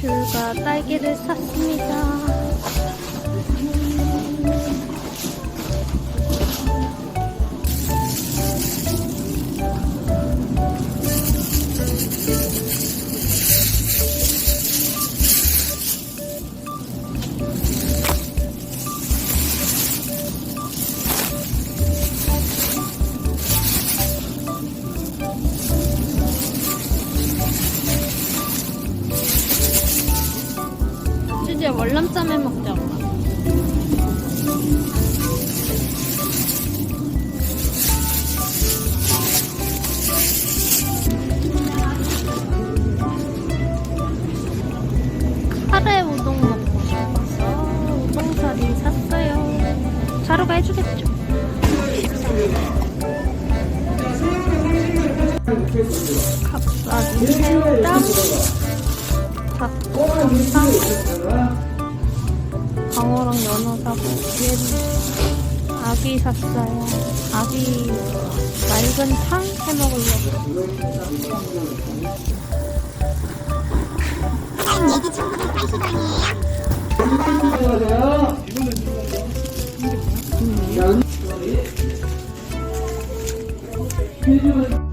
귤과 딸기를 샀습니다. 자루가 해주겠죠. 갑자기 새우랑 닭볶음탕 방어랑 연어 사고 얘는 아기 샀어요. 아기 맑은 탕 해먹으려고. 이 제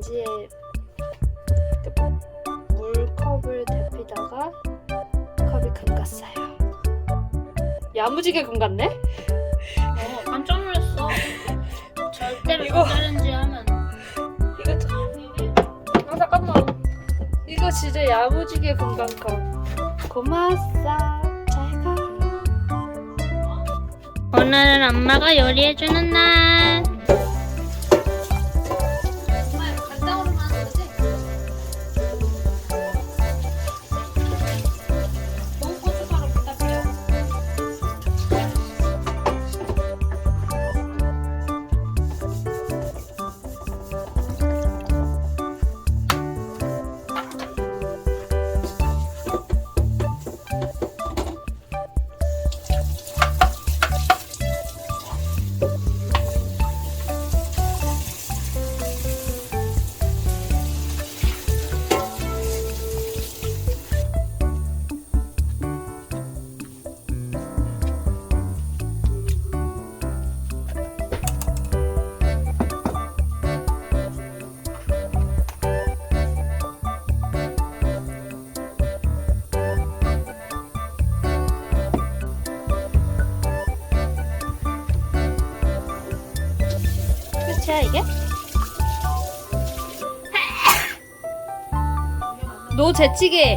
그 물컵을 데피다가 컵이 금갔어요. 야무지게 금갔네? 어 깜짝 놀랐어. 절대로 이거- 다른지 하면 이거 좀... 아 잠깐만. 이거 진짜 야무지게 컵. 고마웠어. 잘 가. 오늘은 엄마가 요리해주는 날. 노 재치기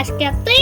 আজকে এতই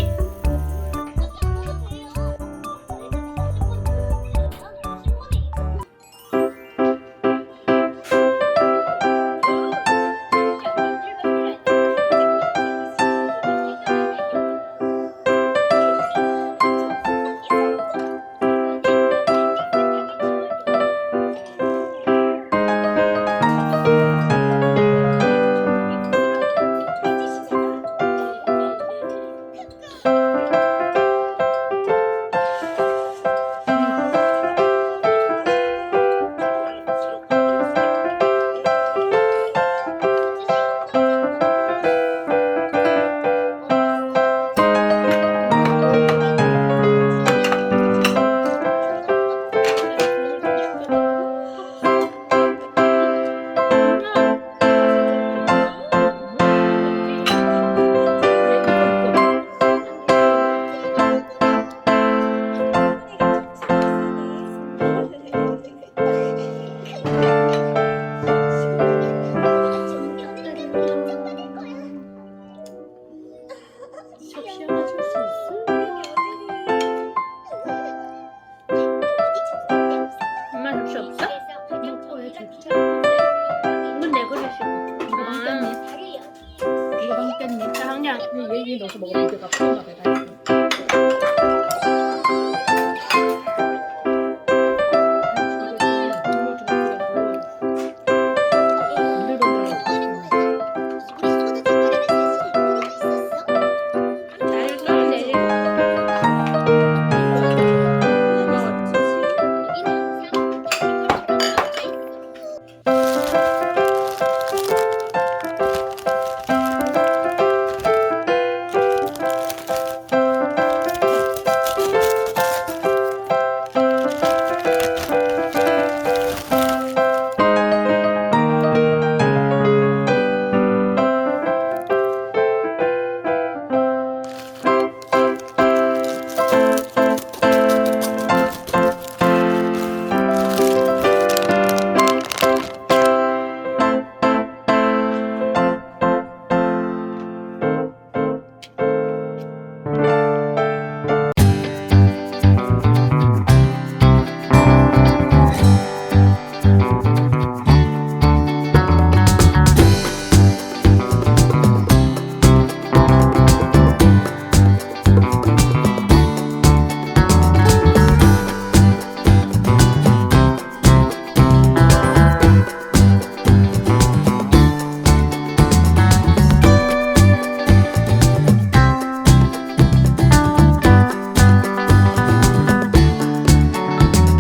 唯一运动是毛坯就靠保养了拜